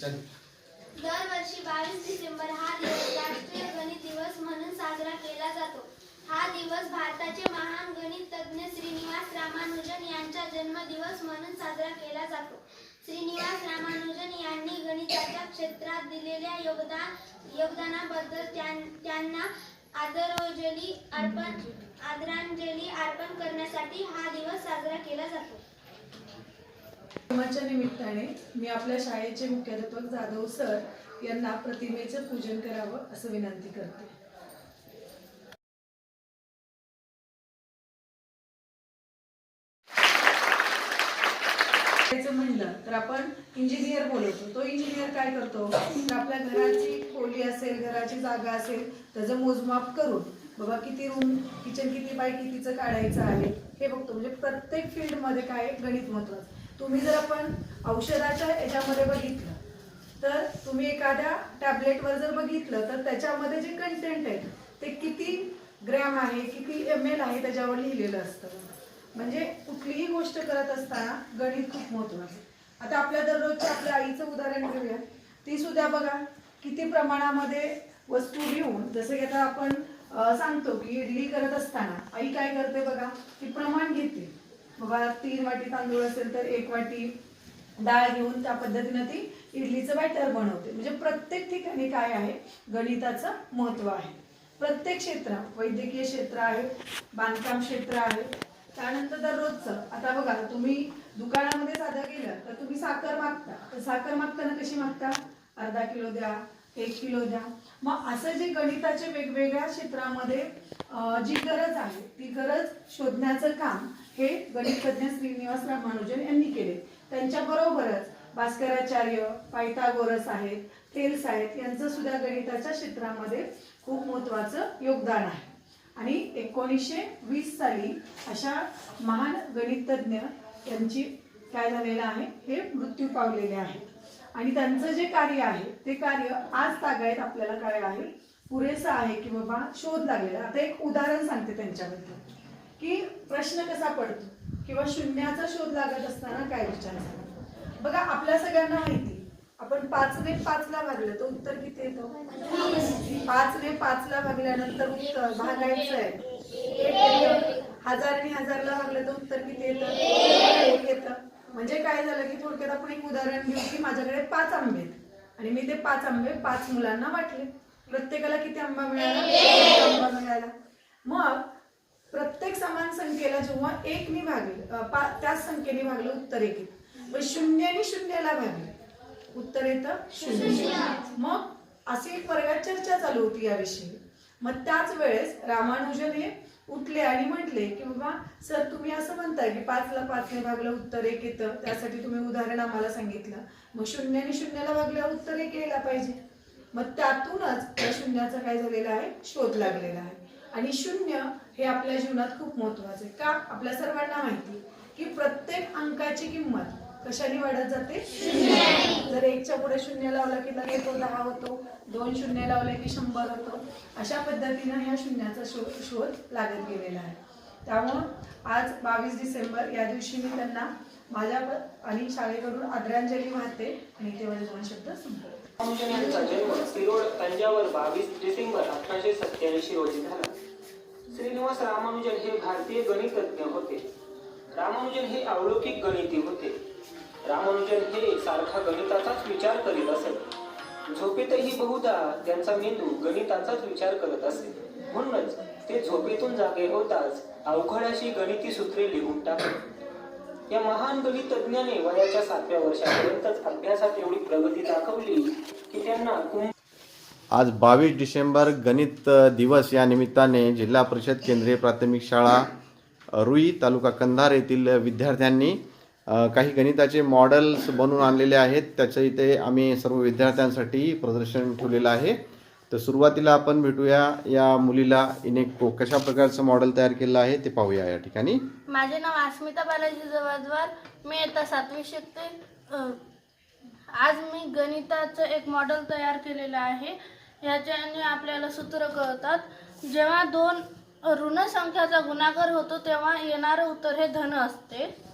दरवर्षी बावीस डिसेंबर हा दिवस राष्ट्रीय गणित दिवस म्हणून साजरा केला जातो. हा दिवस भारताचे महान गणित तज्ज्ञ श्रीनिवास रामानुजन यांचा जन्मदिवस म्हणून साजरा केला जातो. श्रीनिवास रामानुजन यांनी गणिताच्या क्षेत्रात दिलेल्या योगदान योगदानाबद्दल त्यांना आदरांजली अर्पण आदरांजली अर्पण करण्यासाठी हा दिवस साजरा केला जातो. कामाच्या निमित्ताने मी आपल्या शाळेचे मुख्याध्यापक जाधव सर यांना प्रतिमेचं पूजन करावं असं विनंती करते. म्हणलं तर आपण इंजिनियर बोलवतो. तो इंजिनियर काय करतो? तर आपल्या घराची खोली असेल घराची जागा असेल त्याचं मोजमाप करून बाबा किती रूम किचन किती बाय कितीचं काढायचं आहे हे बघतो. म्हणजे प्रत्येक फील्डमध्ये काय गणित महत्वाचं. तुम्ही जर आपण औषधाच्या याच्यामध्ये बघितलं तर तुम्ही एखाद्या टॅबलेटवर जर बघितलं तर त्याच्यामध्ये जे कंटेंट आहे ते किती ग्रॅम आहे किती एम एल आहे त्याच्यावर लिहिलेलं असतं. म्हणजे कुठलीही गोष्ट करत असताना गणित खूप महत्वाचं आता आपल्या दररोजच्या आपल्या आईचं उदाहरण घेऊया ती सुद्धा बघा किती प्रमाणामध्ये वस्तू घेऊन जसं की आता आपण सांगतो की इडली करत असताना आई काय करते बघा ती प्रमाण घेते. बाबा तीन वाटी तांदूळ असेल तर एक वाटी डाळ घेऊन त्या पद्धतीनं ती इडलीचं बॅटर बनवते. म्हणजे प्रत्येक ठिकाणी काय आहे? गणिताचं महत्त्व आहे. प्रत्येक क्षेत्र वैद्यकीय क्षेत्र आहे बांधकाम क्षेत्र आहे त्यानंतर दररोजचं आता बघा तुम्ही दुकानामध्ये साधं गेलं तर तुम्ही साखर मागता. तर साखर मागताना कशी मागता? अर्धा किलो द्या एक किलो द्या. मग असं जे गणिताचे वेगवेगळ्या क्षेत्रामध्ये जी गरज आहे ती गरज शोधण्याचं काम हे गणितज्ञ श्रीनिवास रामानुजन यांनी केले. त्यांच्या बरोबरच भास्कराचार्य पायथागोरस आहेत थेल्स आहेत यांचं सुद्धा गणिताच्या क्षेत्रामध्ये खूप महत्वाचं योगदान आहे. आणि एकोणीसशे वीस साली अशा महान गणितज्ञ यांची काय झालेलं आहे? हे मृत्यू पावलेले आहेत. आणि त्यांचं जे कार्य आहे ते कार्य आज तागायत आपल्याला काय आहे पुरेसं आहे की बाबा शोध लागलेला आता एक उदाहरण सांगते त्यांच्याबद्दल. की प्रश्न कसा पडतो किंवा शून्याचा शोध लागत असताना काय विचार झाला बघा आपल्या सगळ्यांना माहिती आपण पाचने पाचला भागलं तर उत्तर किती येतं? पाचने पाचला भागल्यानंतर उत्तर भागायचं आहे. हजार आणि हजारने हजारला भागलं तर उत्तर किती येतं? एक येतं. म्हणजे काय झालं की थोडक्यात आपण एक उदाहरण घेऊ की माझ्याकडे पाच आंबे आहेत. आणि मी ते पाच आंबे पाच मुलांना वाटले. प्रत्येकाला किती आंबा मिळाला? आंबा मिळाला. मग प्रत्येक समान संख्येला जेव्हा एकनी भागले त्याच संख्येने भागलं उत्तर एक मग शून्यने शून्याला भागले. उत्तर येतं शून्य. मग अशी एक वर्गात चर्चा चालू होती याविषयी. मग त्याच वेळेस रामानुजन हे उठले आणि म्हटले की बाबा सर तुम्ही असं म्हणताय की पाचला पाचने भागलं उत्तर एक येतं. त्यासाठी तुम्ही उदाहरण आम्हाला सांगितलं. मग शून्याने शून्याला भागल्यावर उत्तर एक यायला पाहिजे. मग त्यातूनच त्या शून्याचा काय झालेला आहे? शोध लागलेला आहे. आणि शून्य हे आपल्या जीवनात खूप महत्वाचं आहे. का? आपल्या सर्वांना माहिती की प्रत्येक अंकाची किंमत कशाने वाढत जाते? जर एकच्या पुढे शून्य लावला की लगेच तो दहा होतो दोन शून्य लावले की शंभर होतो अशा पद्धतीनं ह्या शून्याचा शोध शोध लागत गेलेला आहे. त्यामुळं आज बावीस डिसेंबर या दिवशी मी त्यांना माझ्या आणि शाळेकडून आदरांजली वाहते आणि ते माझे दोन शब्द संपवते. तंजावर बावीस डिसेंबर अठराशे सत्याऐंशी रोजी झाला. श्रीनिवास रामानुजन हे भारतीय गणितज्ञ होते. रामानुजन हे अवलौकिक गणिती होते. रामानुजन हे सारखा गणिताचाच विचार करीत असत झोपेतही बहुधा त्यांचा मेंदू गणिताचाच विचार करत असे. म्हणूनच ते झोपेतून जागे होताच अवघड अशी गणिती सूत्रे लिहून टाकत या महान गणितज्ञाने वयाच्या सातव्या वर्षापर्यंतच अभ्यासात एवढी प्रगती दाखवली की त्यांना कुंभ आज बावीस डिसेंबर गणित दिवस या निमित्ताने जिल्हा परिषद केंद्रीय प्राथमिक शाळा रुई तालुका कंधार येथील विद्यार्थ्यांनी काही गणिताचे मॉडेल्स बनवून आणलेले आहेत. त्याच्या इथे आम्ही सर्व विद्यार्थ्यांसाठी प्रदर्शन ठेवलेलं आहे. तर सुरुवातीला आपण भेटूया या मुलीला. हिने को- कशा प्रकारचं मॉडेल तयार केलं आहे ते पाहूया या ठिकाणी. माझे नाव अस्मिता बालाजी जवाजवार मी आता सातवी शिकते. आज मी गणिताचं एक मॉडेल तयार केलेलं आहे. ह्याच्याने आपल्याला सूत्र कळतात. जेव्हा दोन ऋण संख्याचा गुणाकार होतो तेव्हा येणारं उत्तर हे धन असते.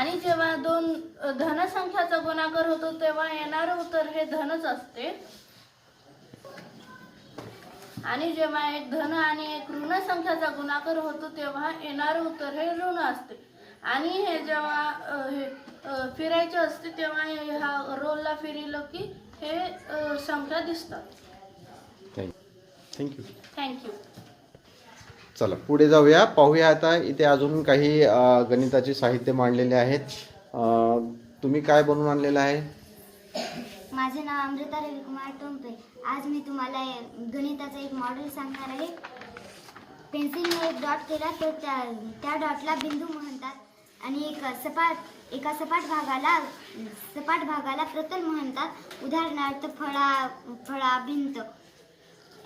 आणि जेव्हा दोन धनसंख्याचा गुणाकार होतो तेव्हा येणारं उत्तर हे धनच असते. आणि जेव्हा एक धन आणि एक ऋण संख्याचा गुणाकार होतो तेव्हा येणारं उत्तर हे ऋण असते. आणि हे जेव्हा हे फिरायचे असते तेव्हा हे- ह्या रोलला फिरलं की हे संख्या दिसतात. थँक्यू थँक्यू चला पुढे जाऊया. पाहूया आता इथे अजून काही गणिताचे साहित्य मांडलेले आहेत. तुम्ही काय बनवून आणलेलं आहे? माझे नाव अमृता रविकुमार टोंपे. आज मी तुम्हाला गणिताचं एक मॉडेल सांगणार आहे. पेन्सिलने एक डॉट केला तर त्या त्या डॉटला बिंदू म्हणतात. आणि एक सपाट एका सपाट भागाला सपाट भागाला प्रतल म्हणतात. उदाहरणार्थ फळा फळा भिंत.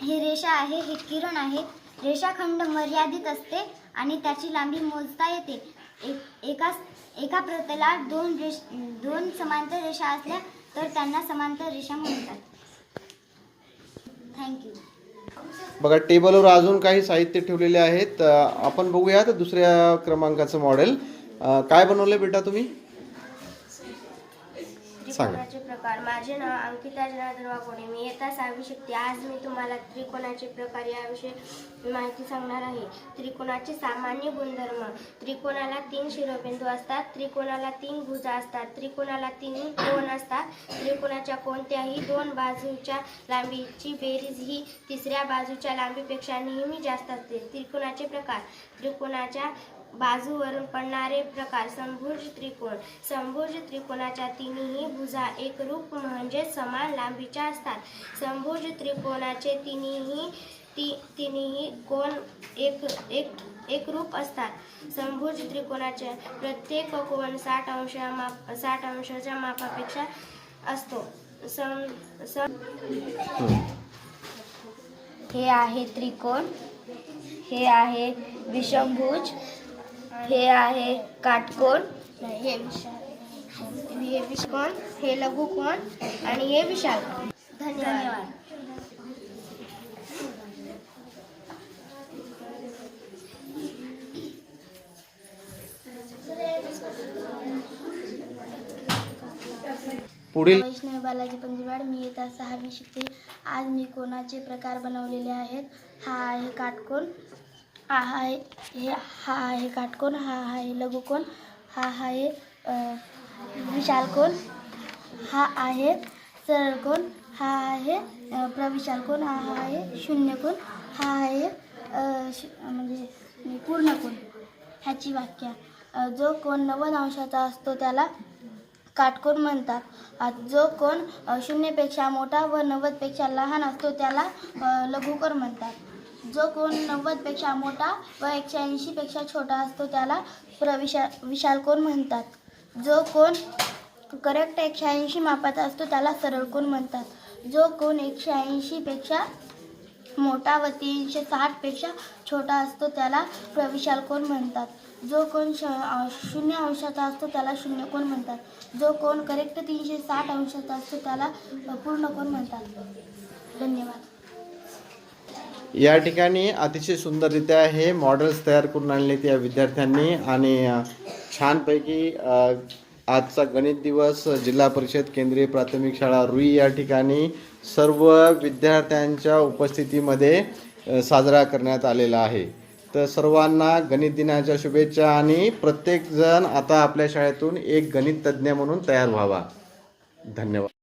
हे रेषा आहे हे किरण आहे. रेषाखंड मर्यादित असते आणि त्याची लांबी मोजता येते. एक एका एका प्रतलात दोन रेष दोन समांतर रेषा असल्या तर त्यांना समांतर रेषा म्हणतात. थँक्यू बघा टेबलवर अजून काही साहित्य ठेवलेले आहेत. आपण बघूयात दुसऱ्या क्रमांकाचं मॉडेल. काय बनवलं बेटा तुम्ही? त्रिकोणाचे प्रकार. माझे नाव अंकिता जनार्दन वाकोडे मी येता सहावी शकते. आज मी तुम्हाला त्रिकोणाचे प्रकार याविषयी माहिती सांगणार आहे. त्रिकोणाचे सामान्य गुणधर्म. त्रिकोणाला तीन शिरोबिंदू असतात. त्रिकोणाला तीन भुजा असतात. त्रिकोणाला तीन कोण असतात? त्रिकोणाच्या कोणत्याही दोन बाजूच्या लांबीची बेरीज ही तिसऱ्या बाजूच्या लांबीपेक्षा नेहमी जास्त असते. त्रिकोणाचे प्रकार. त्रिकोणाच्या बाजूवरून पडणारे प्रकार संभुज त्रिकोण. संभुज त्रिकोणाच्या तिन्ही भुजा एकरूप म्हणजे समान लांबीच्या असतात. संभुज त्रिकोणाचे तिन्ही ती तिन्ही कोण एक एक एकरूप असतात. संभुज त्रिकोणाचे प्रत्येक कोण साठ अंश माप साठ अंशाच्या मापापेक्षा असतो. सं सं हे आहे त्रिकोण. हे आहे विषमभुज. हे आहे काटकोण हे विशाल. हे विषकोण हे लघुकोण आणि हे विशाल धन्यवाद. पुढील वैष्णवी बालाजी पंजवाड मी येता सहावी शिकते. आज मी कोणाचे प्रकार बनवलेले आहेत? हा आहे काटकोण हा आहे हे हा आहे काटकोण हा आहे लघुकोण हा आहे विशालकोन विशालकोण हा आहे सरळकोण हा आहे प्रविशालकोन प्रविशालकोण हा आहे शून्यकोण हा आहे श- म्हणजे पूर्णकोण ह्याची व्याख्या. जो कोण नव्वद अंशाचा असतो त्याला काटकोन म्हणतात. जो कोण शून्यपेक्षा मोठा व नव्वदपेक्षा लहान असतो त्याला लघुकोण लघुकोन म्हणतात. जो कोण नव्वदपेक्षा मोठा व एकशे ऐंशीपेक्षा छोटा असतो त्याला प्रविशा विशालकोन म्हणतात? जो कोण करेक्ट एकशे ऐंशी मापाचा असतो त्याला सरळकोन म्हणतात? जो कोण एकशे ऐंशीपेक्षा मोठा व तीनशे साठपेक्षा छोटा असतो त्याला प्रविशालकोन म्हणतात? जो कोण श शून्य अंशाचा असतो त्याला शून्यकोन म्हणतात? जो कोण करेक्ट तीनशे साठ अंशाचा असतो त्याला अ, पूर्णकोन म्हणतात? धन्यवाद. या ठिकाणी अतिशय सुंदररित्या हे मॉडेल्स तयार करून आणलेत त्या विद्यार्थ्यांनी आणि छानपैकी आजचा गणित दिवस जिल्हा परिषद केंद्रीय प्राथमिक शाळा रुई या ठिकाणी सर्व विद्यार्थ्यांच्या उपस्थितीमध्ये साजरा करण्यात आलेला आहे. तर सर्वांना गणित दिनाच्या शुभेच्छा आणि प्रत्येकजण आता आपल्या शाळेतून एक गणित तज्ज्ञ म्हणून तयार व्हावा. धन्यवाद.